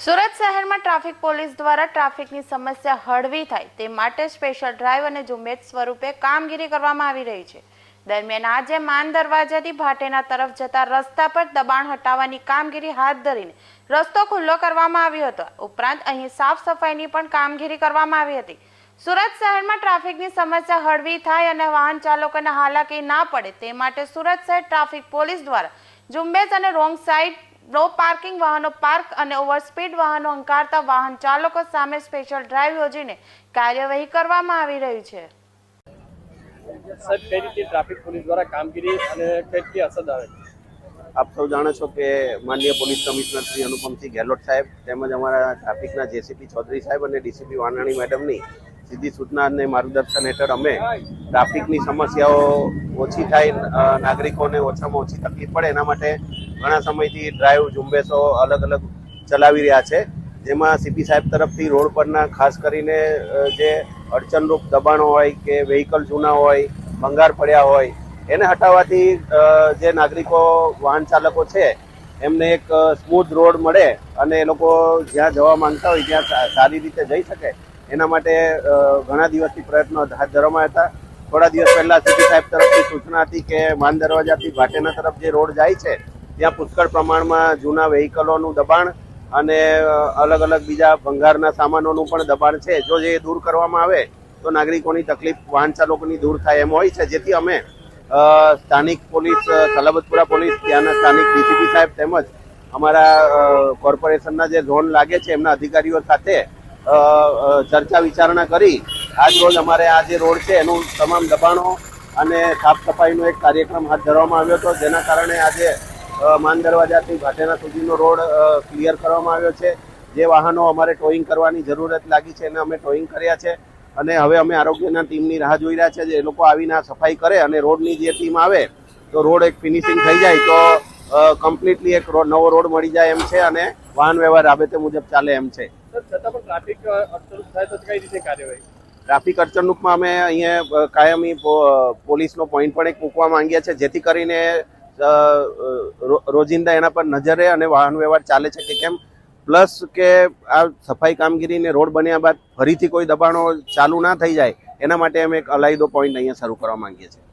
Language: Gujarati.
સુરત શહેરમાં ટ્રાફિક પોલીસ દ્વારા ટ્રાફિકની સમસ્યા હળવી થાય તે માટે સ્પેશિયલ ડ્રાઈવ અને ઝુંબેશ સ્વરૂપે કામગીરી કરવામાં આવી રહી છે. દરમિયાન આજે માન દરવાજાથી ભાટેના તરફ જતા રસ્તા પર દબાણ હટાવવાની કામગીરી હાથ ધરીને રસ્તો ખુલ્લો કરવામાં આવ્યો હતો. ઉપરાંત અહીં સાફ સફાઈની પણ કામગીરી કરવામાં આવી હતી. સુરત શહેરમાં ટ્રાફિકની સમસ્યા હળવી થાય અને વાહન ચાલકોને હાલાકી ના પડે તે માટે સુરત શહેર ટ્રાફિક પોલીસ દ્વારા ઝુંબેશ અને રોંગ સાઈડ નો પાર્કિંગ વાહનો પાર્ક અને ઓવરસ્પીડ વાહનો અંકારતા વાહન ચાલકો સામે સ્પેશિયલ ડ્રાઈવ યોજીને કાર્યવાહી કરવામાં આવી રહી છે. સાહેબ કઈ રીતે ટ્રાફિક પોલીસ દ્વારા કામગીરી અને કઈ અસર આવે? આપ સૌ જાણો છો કે માનનીય પોલીસ કમિશનર શ્રી અનુપમસિંહ ગેહલોત સાહેબ તેમજ અમારા ટ્રાફિકના જેસીપી ચૌધરી સાહેબ અને ડીસીપી વાનાણી મેડમની સીધી સૂચના અને માર્ગદર્શન હેઠળ અમે ટ્રાફિકની સમસ્યાઓ ઓછી થાય નાગરિકોને ઓછામાં ઓછી તકલીફ પડે એના માટે ઘણા સમયથી ડ્રાઈવ ઝુંબેશો અલગ અલગ ચલાવી રહ્યા છે. જેમાં સીપી સાહેબ તરફથી રોડ પરના ખાસ કરીને જે અડચણરૂપ દબાણો હોય કે વેહિકલ જૂના હોય, ભંગાર પડ્યા હોય, એને હટાવવાથી જે નાગરિકો, વાહન ચાલકો છે, એમને એક સ્મૂથ રોડ મળે અને એ લોકો જ્યાં જવા માંગતા હોય, ત્યાં સારી રીતે જઈ શકે. એના માટે ઘણા દિવસથી પ્રયત્નો હાથ ધરવામાં હતા. થોડા દિવસ પહેલા સીપી સાહેબ તરફથી સૂચના હતી કે માન દરવાજાથી ભાટેના તરફ જે રોડ જાય છે ત્યાં પુષ્કળ પ્રમાણમાં જૂના વેહિકલોનું દબાણ અને અલગ અલગ બીજા ભંગારના સામાનોનું પણ દબાણ છે. જો જે દૂર કરવામાં આવે, તો નાગરિકોની તકલીફ વાહન ચાલકોની દૂર થાય એમ હોય છે. જેથી અમે સ્થાનિક પોલીસ સલાબતપુરા પોલીસ, ત્યાંના સ્થાનિક ડીસીપી સાહેબ તેમજ અમારા કોર્પોરેશનના જે ઝોન લાગે છે, એમના અધિકારીઓ સાથે ચર્ચા વિચારણા કરી. આજ રોજ અમારે આ જે રોડ છે, એનું તમામ દબાણો અને સાફ સફાઈનો એક કાર્યક્રમ હાથ ધરવામાં આવ્યો હતો. જેના કારણે આજે માન દરવાજાથી ભાટેના સુધીનો રોડ ક્લિયર કરવામાં આવ્યો છે. જે વાહનો અમારે ટોઈંગ કરવાની જરૂરત લાગી છે એને અમે ટોઈંગ કર્યા છે. અને હવે અમે આરોગ્યના ટીમની રાહ જોઈ રહ્યા છે જે એ લોકો આવીને આ સફાઈ કરે અને રોડની જે ટીમ આવે તો રોડ એક ફિનિશિંગ થઈ જાય તો કમ્પ્લીટલી એક રોડ નવો રોડ મળી જાય એમ છે અને વાહન વ્યવહાર રાબેતે મુજબ ચાલે એમ છે. ટ્રાફિક અડચણરૂપમાં અમે અહીંયા કાયમી પોલીસનો પોઈન્ટ પણ એક મૂકવા માંગ્યા છે જેથી કરીને રોજિંદા એના પર નજરે અને વાહન વ્યવહાર ચાલે છે કે કેમ? પ્લસ કે આ સફાઈ કામગીરીને રોડ બન્યા બાદ ફરીથી કોઈ દબાણો ચાલુ ના થઈ જાય, એના માટે અમે એક અલાયદો પોઈન્ટ અહીંયા શરૂ કરવા માંગીએ છીએ.